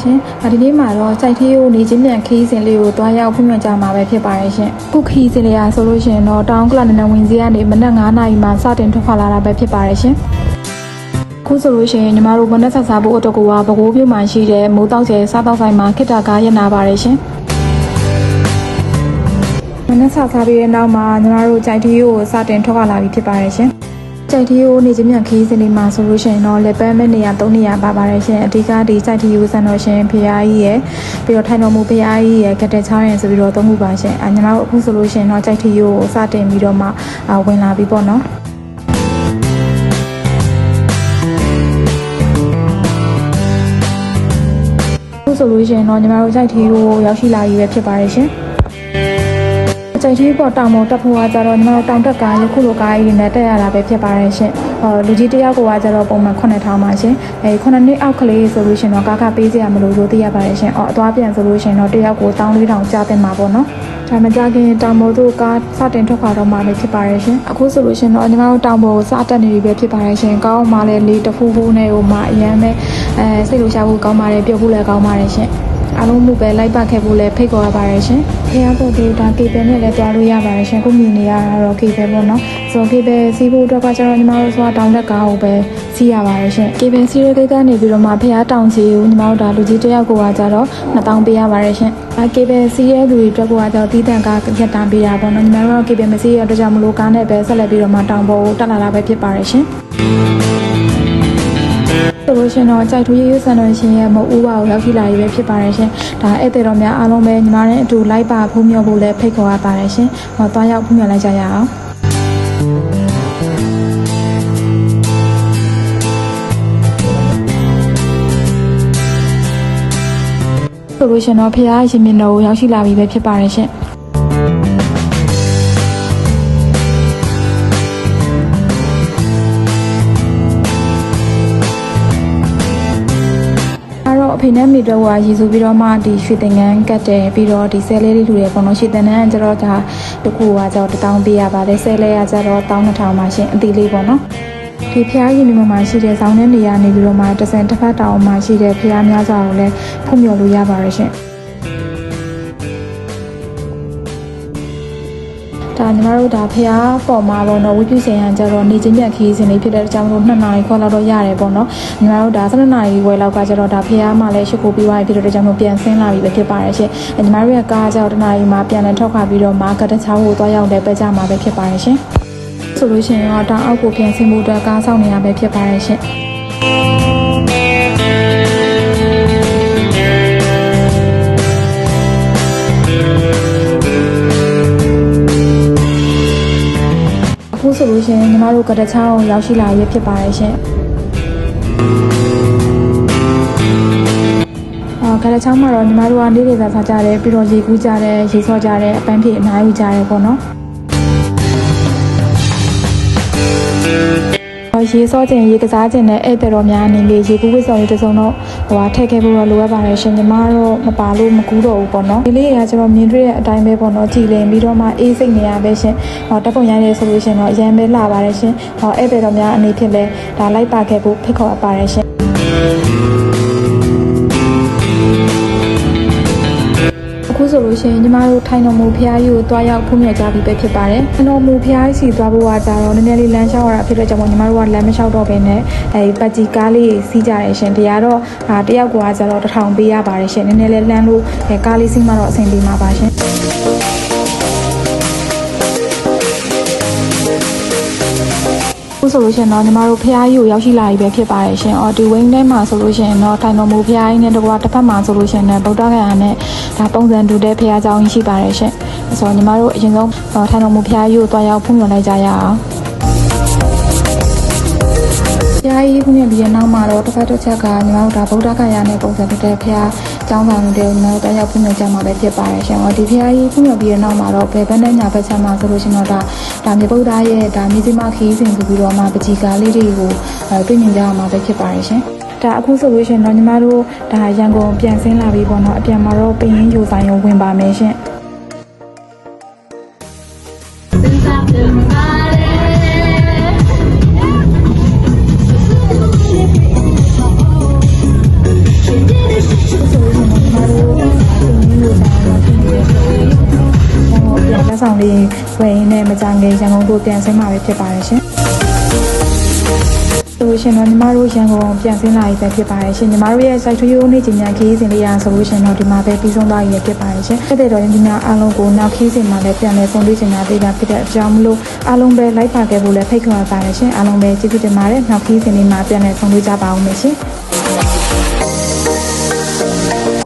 ရှင်။ဒီနေ့မှာတော့စိုက်ထီးကိုနေချင်းမြန်ခီးစဉ်လေးကိုတွားရောက်ဖွင့်ပြကြမှာပဲဖြစ်ပါတယ်ရှင်။ခုခီးစဉ်လေးအားဆိုလို့ရှိရင်တော့တောင်ကလနနဝင်စီကနေမနက်9:00နာရီမှာစတင်ထွက်ခွာလာတာပဲဖြစ်ပါတယ်ရှင်။ခုဆိုလို့ရှိရင်ညီမတို့မနက်ဆက်စားဖို့အတွက်ကိုကဘကိုးပြုတ်မှရှိတဲ့မိုးတောက်ကျဲစားတောက်ဆိုင်မှာခိတ္တကားရနာပါတယ်ရှင်။မနက်ဆက်စားပြီးတဲ့နောက်မှာညီမတို့ကြိုက်ထီးကိုစတင်ထွက်ခွာလာပြီဖြစ်ပါတယ်ရှင်။ ကြိုက်တီကိုနေချင်းမြန်ခီးစင်လေးမှာဆိုလို့ရှိရင်တော့လက်ပန်းမဲ့နေရာ၃နေရာပါပါတယ်ရှင်အဓိကဒီကြိုက်တီကိုစံတော်ရှင်ဖရာကြီးရယ်ပြီးတော့ထိုင်တော်မူဖရာကြီးရယ်ကတဲ့ချောင်းရယ်ဆိုပြီးတော့သုံးခုပါရှင်အညီမတို့အခုဆိုလို့ရှိရင်တော့ကြိုက်တီကိုစတင်ပြီးတော့မှအာဝင်လာပြီပေါ့နော်အခုဆိုလို့ရှိရင်တော့ညီမတို့ကြိုက်တီကိုရောက်ရှိလာပြီပဲဖြစ်ပါတယ်ရှင် အကြိုက်သေးပေါ်တောင်ပေါ်တက်ဖို့ကကြတော့ညီမတို့တောင်တက်ကားရခုလိုကားကြီးနဲ့တက်ရတာပဲဖြစ်ပါတယ်ရှင်။ဟောလူကြီးတယောက်ကကြတော့ပုံမှန်9000ပါရှင်။အဲ9နှစ်အောက်ကလေးဆိုလို့ရှင်တော့ကားကပေးစရာမလိုလို့သိရပါတယ်ရှင်။အော်အသွားပြန်ဆိုလို့ရှင်တော့တယောက်ကို1400ကျတင်မှာပေါ့နော်။ဒါမှကြခင်တောင်ပေါ်တို့ကားစတင်ထွက်ခွာတော့မှလည်းဖြစ်ပါတယ်ရှင်။အခုဆိုလို့ရှင်တော့ညီမတို့တောင်ပေါ်ကိုစတက်နေပြီပဲဖြစ်ပါတယ်ရှင်။ကောင်းမှလည်းလေးတဖူးဖူးနဲ့ဟိုမှအရန်ပဲအဲစိတ်လိုရှာဖို့ကောင်းပါတယ်ပြုတ်ဖို့လည်းကောင်းပါတယ်ရှင်။ အားလုံးမှုပဲလိုက်ပါခဲ့ဖို့လည်းဖိတ်ခေါ်ရပါတယ်ရှင်။ဖះဖို့ဒီဒါကေပယ်နဲ့လည်းတွားလို့ရပါတယ်ရှင်။ခုမြင်နေရတာတော့ကေပယ်ပေါ့နော်။ဆိုကေပယ်စီးဖို့အတွက်ကကျတော့ညီမတို့ဆိုတာတောင်တက်ကားကိုပဲစီးရပါတယ်ရှင်။ကေပယ်စီးရတဲ့ကနေပြီးတော့မှဖះတောင်စီကိုညီမတို့ဒါလူကြီးတစ်ယောက်ကိုကကျတော့2000ပေးရပါတယ်ရှင်။အဲကေပယ်စီးရတဲ့လူတွေအတွက်ကကျတော့တီးတန်ကားရက်တန်ပေးရပါတော့။ညီမတို့ကကေပယ်မစီးရတဲ့ကြောင့်မလို့ကားနဲ့ပဲဆက်လက်ပြီးတော့မှတောင်ပေါ်ကိုတက်လာတာပဲဖြစ်ပါတယ်ရှင်။ ဆိုလို့ရှင်တော့ကြိုက်ထူးရရဆန်တော်ရှင်ရဲ့မဟုတ်ဦးပါကိုရောက်ရှိလာပြီပဲဖြစ်ပါတယ်ရှင်။ဒါဧည့်သည်တော်များအားလုံးပဲညီမနဲ့အတူလိုက်ပါဖုံးမြော်ဖို့လည်းဖိတ်ခေါ်ရပါတယ်ရှင်။ဟောသွားရောက်ဖုံးမြော်လိုက်ကြရအောင်။ဆိုလို့ရှင်တော့ဖះရှင်မြင်တော်ကိုရောက်ရှိလာပြီပဲဖြစ်ပါတယ်ရှင်။ တော့အဖေနဲ့မိတော့ကရည်စူပြီးတော့မှဒီရွှေသင်္ကန်းကတ်တယ်ပြီးတော့ဒီဆဲလေးလေးလူတွေပေါ့နော်ရွှေသင်္ကန်းကကျတော့ဒါတခုကကျတော့1000ပေးရပါတယ်ဆဲလေးကကျတော့12000ပါရှင်အတီလေးပေါ့နော်ဒီဖျားရည်နေမှာရှိတဲ့ဇောင်းတဲ့နေရာနေပြီးတော့မှတစင်တစ်ဖက်တောင်မှာရှိတဲ့ဖျားများစွာကိုလည်းဖုံမြော်လို့ရပါတယ်ရှင် ဒါညီမတို့ဒါဖះပေါ်မှာပေါ့နော်ဝိပုစေရန်ကျတော့နေချင်းမြတ်ခီးစင်လေးဖြစ်တဲ့အကြောင်းလို့2နာရီခွဲလောက်တော့ရတယ်ပေါ့နော်ညီမတို့ဒါ12နာရီခွဲလောက်ကကျတော့ဒါဖះမှာလည်းရှုပ်ကိုပြီးသွားပြီဖြစ်တဲ့အကြောင်းလို့ပြန်ဆင်းလာပြီပဲဖြစ်ပါတယ်ရှင်ညီမတို့ရဲ့ကားကျတော့တနာရီမှာပြန်လည်ထွက်ခွာပြီးတော့မာကတ်တချောင်းကိုသွားရောက်တဲ့ပဲကြမှာပဲဖြစ်ပါတယ်ရှင်ဆိုလို့ရှိရင်တော့တောင်အောက်ကိုပြန်ဆင်းဖို့အတွက်ကားဆောင်နေရပဲဖြစ်ပါတယ်ရှင် ဆိုလို့ရှိရင်ညီမတို့ကတချောင်းကိုရောက်ရှိလာရဖြစ်ပါတယ်ရှင်အာကလေးချောင်းမှာတော့ညီမတို့ကနေနေသာစားကြတယ်ပြီးတော့ရေကူးကြတယ်ရေဆော့ကြတယ်အပန်းဖြေအများကြီးကြတယ်ပေါ့နော်အော် ရေဆော့ခြင်းရေကစားခြင်းနဲ့ဧည့်သည်တော်များအနေနဲ့ရေကူးဝစ်ဆောင်ရေးတစ်စုံတော့ဟိုဟာထည့်ခဲ့ဖို့တော့လိုအပ်ပါတယ်ရှင်ညီမတော့မပါလို့မကူးတော့ဘူးပေါ့နော်ဒီလေးတွေကကျွန်တော်မြင်တွေ့တဲ့အတိုင်းပဲပေါ့နော်ကြည်လင်ပြီးတော့မှအေးစိတ်နေရပဲရှင်ဟောတက်ပုံရိုင်းရဲဆိုလို့ရှင်တော့အရင်ပဲလှပါတယ်ရှင်ဟောဧည့်သည်တော်များအနေဖြင့်လဲဒါလိုက်ပါခဲ့ဖို့ဖိတ်ခေါ်အပ်ပါတယ်ရှင် ဆိုလို့ရှိရင်ညီမတို့ထိုင်တော်မူဖျားကြီးကိုတွားရောက်ဖုံးမြကြပြီပဲဖြစ်ပါတယ်။ထိုင်တော်မူဖျားကြီးစီသွားဖို့ကကြတော့နည်းနည်းလေးလမ်းလျှောက်ရတာဖြစ်တဲ့ကြောင့်မို့ညီမတို့ကလမ်းမလျှောက်တော့ဘဲနဲ့အဲဒီပတ်ကြီးကားလေးစီးကြတယ်ရှင်။ဒီကတော့အာတယောက်ကကြတော့တစ်ထောင်ပေးရပါတယ်ရှင်။နည်းနည်းလေးလမ်းလို့အဲကားလေးစီးမှတော့အဆင်ပြေမှာပါရှင်။ ခုဆိုလို့ရှိရင်တော့ညီမတို့ဖះကြီးကိုရောက်ရှိလာပြီပဲဖြစ်ပါတယ်ရှင်။အော်ဒီဝင်းထဲမှာဆိုလို့ရှိရင်တော့ထိုင်တော်မူဖះကြီးနဲ့တကွာတစ်ဖက်မှာဆိုလို့ရှိရင်လည်းဗုဒ္ဓဂယာနဲ့ဒါပုံစံတူတဲ့ဖះเจ้าကြီးရှိပါတယ်ရှင်။ဆိုတော့ညီမတို့အရင်ဆုံးအော်ထိုင်တော်မူဖះကြီးကိုတွားရောက်ဖုံးမြလိုက်ကြရအောင်။ ဖះကြီးဖုံးမြပြီးတဲ့နောက်မှာတော့တစ်ဖက်တစ်ချက်ကညီမတို့ဒါဗုဒ္ဓဂယာနဲ့ပုံစံတူတဲ့ဖះကျောင်းဆောင်တွေညီမတို့တွားရောက်ဖုံးမြကြမှာပဲဖြစ်ပါတယ်ရှင်။အော်ဒီဖះကြီးဖုံးမြပြီးတဲ့နောက်မှာတော့ဘယ်ဘက်နဲ့ညာဘက်ချက်မှာဆိုလို့ရှိရင်တော့ဒါဒါမြေဗုဒ္ဓရဲ့ဒါမြေစီမခီးစဉ်ဆိုပြီးတော့မှပကြီးကားလေးတွေကိုအဲတွေ့မြင်ကြရမှာပဲဖြစ်ပါတယ်ရှင်။ဒါအခုဆိုလို့ရှိရင်တော့ညီမတို့ဒါရန်ကုန်ပြန်ဆင်းလာပြီပေါ့နော်အပြန်မှာတော့ပရင်ယူဆိုင်ကိုဝင်ပါမယ်ရှင်။ ဆောင်လေးဝယ်ရင်းနဲ့မကြငယ်ရန်ကုန်ကိုပြန်ဆင်းမှာပဲဖြစ်ပါတယ်ရှင်ဆိုလို့ရှိရင်တော့ညီမတို့ရန်ကုန်ပြန်ဆင်းလာပြီပဲဖြစ်ပါတယ်ရှင်ညီမတို့ရဲ့ site ထွေးရိုးနေ့ချင်းညာခီးစဉ်လေးရဆိုလို့ရှိရင်တော့ဒီမှာပဲပြီးဆုံးသွားရဖြစ်ပါတယ်ရှင်ဖြစ်တဲ့တော့ညီမအားလုံးကိုနောက်ခီးစဉ်မှာလည်းပြန်လည်ဆုံတွေ့ချင်တာသေးတာဖြစ်တဲ့အကြောင်းမလို့အားလုံးပဲလိုက်ပါခဲ့ဖို့လည်းဖိတ်ခေါ်ပါတယ်ရှင်အားလုံးပဲကျေးဇူးတင်ပါတယ်နောက်ခီးစဉ်လေးမှာပြန်လည်ဆုံတွေ့ကြပါဦးမယ်ရှင်